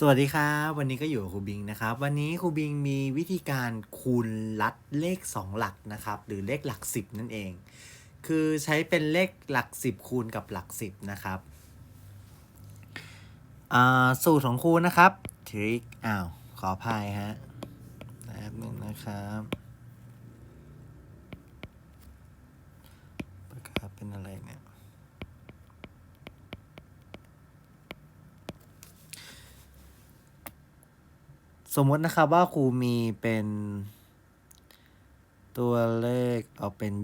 สวัสดีครับวันนี้ก็อยู่กับครูบิงนะครับ วันนี้ครูบิงมีวิธีการคูณลัดเลข 2 หลักนะครับ หรือเลขหลัก 10 นั่นเอง คือใช้เป็นเลขหลัก 10 คูณกับหลัก 10 นะครับอ่าสูตรของครูนะครับทริคอ้าวขออภัยฮะแป๊บนึงนะครับปากกาเป็นอะไรเนี่ย สมมตินะครับว่าครูมีเป็น ตัวเลขเอาเป็น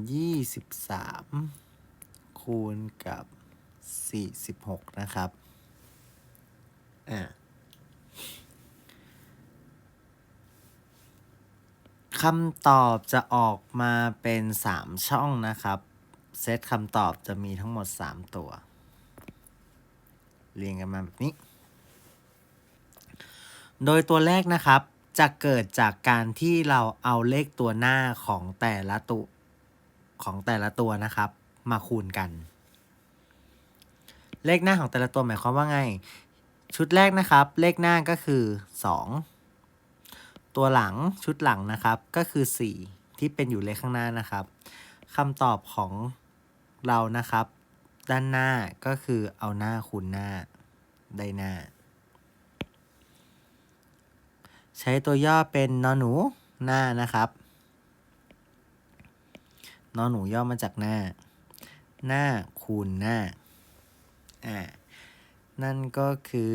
23 คูณกับ 46 นะครับ อ่าคำตอบจะออกมาเป็น 3 ช่องนะครับ เซตคำตอบจะมีทั้งหมด 3 ตัว เรียงกันมาแบบนี้ โดยตัวแรกนะครับ จะเกิดจากการที่เราเอาเลขตัวหน้าของแต่ละตัวของแต่ละตัวนะครับ มาคูณกัน เลขหน้าของแต่ละตัวหมายความว่าไง ชุดแรกนะครับ เลขหน้าก็คือ 2 ตัวหลังชุดหลังนะครับก็คือ 4 ที่เป็นอยู่เลขข้างหน้านะครับคำตอบของเรานะครับ ด้านหน้าก็คือเอาหน้าคูณหน้าได้หน้า ใช้ตัวย่อเป็นนอหนูหน้านะครับนอหนูย่อมาจากหน้า หน้าคูณหน้าอ่านั่นก็คือ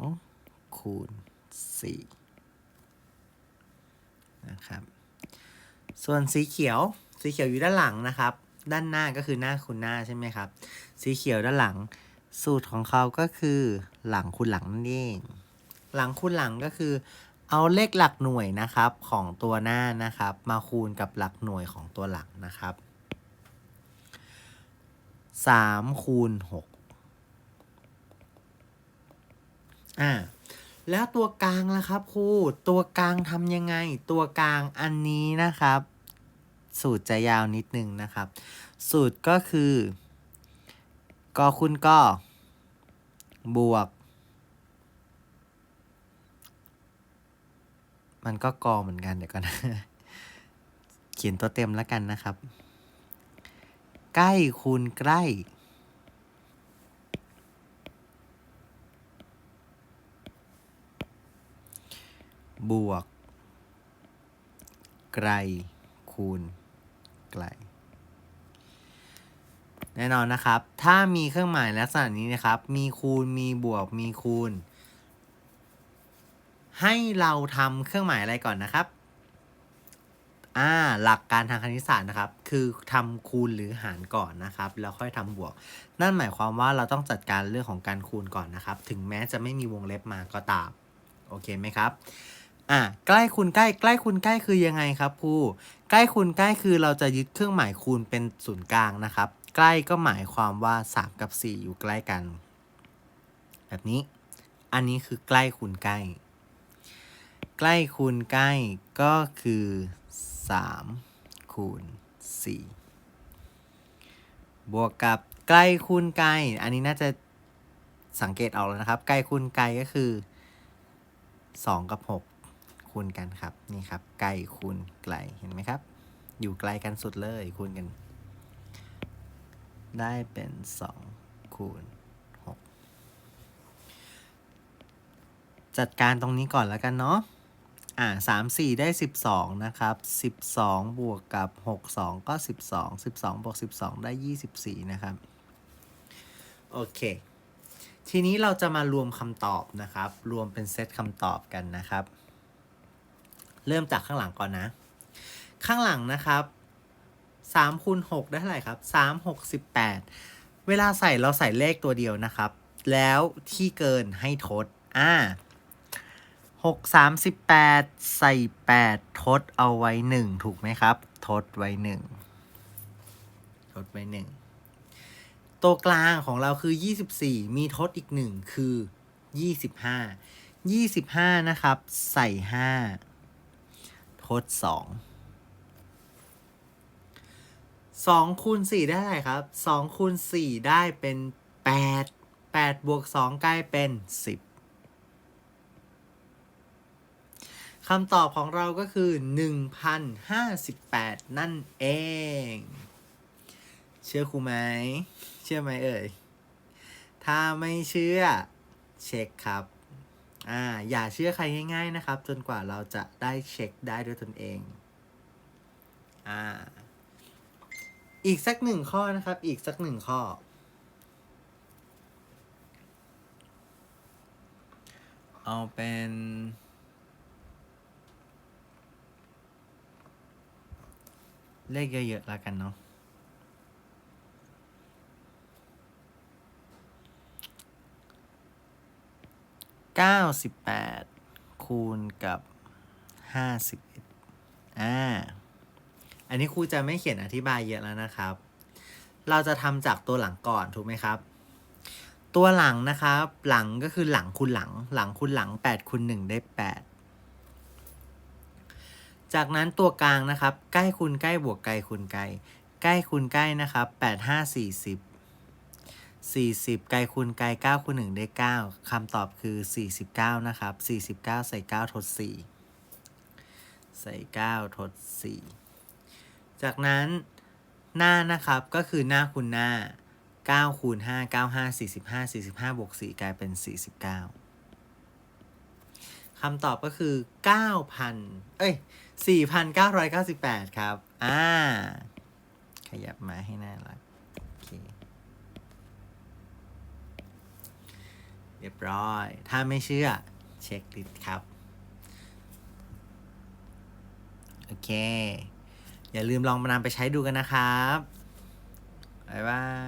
2คูณ4นะครับ ส่วนสีเขียว สีเขียวอยู่ด้านหลังนะครับ ด้านหน้าก็คือหน้าคูณหน้าใช่ไหมครับ สีเขียวด้านหลัง สูตรของเขาก็คือหลังคูณหลังนั่นเอง หลังคูณหลังก็คือ เอาเลขหลักหน่วยนะครับของตัวหน้านะครับ มาคูณกับหลักหน่วยของตัวหลังนะครับสามคูณหกอ่าแล้วตัวกลางล่ะครับครูตัวกลางทำยังไง ตัวกลางอันนี้นะครับ สูตรจะยาวนิดนึงนะครับ สูตรก็คือ กอคูณกอบวก มันก็กอเหมือนกันเดี๋ยวก่อนนะเขียนตัวเต็มแล้วกันนะครับ ใกล้คูณใกล้ บวก ไกล คูณ ไกล แน่นอนนะครับ ถ้ามีเครื่องหมายลักษณะนี้นะครับ มีคูณมีบวกมีคูณ ให้เราทำเครื่องหมายอะไรก่อนนะครับ อ่า หลักการทางคณิตศาสตร์นะครับ คือทำคูณหรือหารก่อนนะครับ แล้วค่อยทำบวก นั่นหมายความว่าเราต้องจัดการเรื่องของการคูณก่อนนะครับ ถึงแม้จะไม่มีวงเล็บมาก็ตาม โอเคไหมครับ อ่า ใกล้คูณใกล้ ใกล้คูณใกล้คือยังไงครับครูใกล้คูณใกล้คือเราจะยึดเครื่องหมายคูณเป็นศูนย์กลางนะครับ ใกล้ก็หมายความว่า 3 กับ 4 อยู่ใกล้กัน แบบนี้ อันนี้คือใกล้คูณใกล้ ใกล้คูณใกล้ก็คือ 3 คูณ 4 บวกกับใกล้คูณไกลอันนี้น่าจะสังเกตออกแล้วนะครับ ใกล้คูณไกลก็คือ 2 กับ 6 คูณกันครับ นี่ครับใกล้คูณไกล เห็นไหมครับ อยู่ไกลกันสุดเลยคูณกัน ได้เป็น 2 คูณ 6 จัดการตรงนี้ก่อนแล้วกันเนาะ อ่าสามสี่ได้สิบสองนะครับสิบสองบวกกับหกสองก็สิบสองสิบสองบวกสิบสองได้ยี่สิบสี่นะครับ โอเค ทีนี้เราจะมารวมคำตอบนะครับ รวมเป็นเซตคำตอบกันนะครับ เริ่มจากข้างหลังก่อนนะ ข้างหลังนะครับสามคูณหกได้เท่าไหร่ครับสามหกสิบแปดเวลาใส่เราใส่เลขตัวเดียวนะครับ แล้วที่เกินให้ทด อ่า หกสามสิบแปดใส่แปดทดเอาไว้หนึ่งถูกไหมครับ ทดไว้หนึ่งทดไว้หนึ่งตัวกลางของเราคือยี่สิบสี่มีทดอีกหนึ่งคือยี่สิบห้ายี่สิบห้านะครับ ใส่ห้าทดสองสองคูณสี่ได้เท่าไรครับสองคูณสี่ได้เป็นแปดแปดบวกสองกลายเป็นสิบ คำตอบของเราก็คือ 1,058 นั่นเอง เชื่อครูไหม เชื่อไหมเอ่ย ถ้าไม่เชื่อ เช็คครับ อ่า อย่าเชื่อใครง่าย ๆนะครับ จนกว่าเราจะได้เช็คได้ด้วยตนเอง อ่า อีกสักหนึ่งข้อนะครับ อีกสักหนึ่งข้อเอาเป็น เลขเยอะๆแล้วกันเนาะเก้าสิบแปดคูณกับห้าสิบเอ็ดอ่า อันนี้ครูจะไม่เขียนอธิบายเยอะแล้วนะครับ เราจะทำจากตัวหลังก่อนถูกไหมครับ ตัวหลังนะครับ หลังก็คือหลังคูณหลัง หลังคูณหลัง8คูณ1ได้8 จากนั้นตัวกลางนะครับ ใกล้คูณใกล้บวกไกลคูณไกล ใกล้คูณใกล้นะครับ8 5 40 40ไกลคูณไกล9คูณ1ได้9คำตอบคือ49นะครับ49ใส่9ทด4ใส่9ทด4จากนั้นหน้านะครับก็คือหน้าคูณหน้า9คูณ5 9 5 45 45บวก4กลายเป็น 49 คำตอบก็คือ 9,000 เอ้ย 4,998 ครับ อ่า ขยับมาให้น่ารัก โอเค เรียบร้อย ถ้าไม่เชื่อ เช็คลิสต์ครับ โอเค อย่าลืมลองมานำไปใช้ดูกันนะครับบ๊ายบาย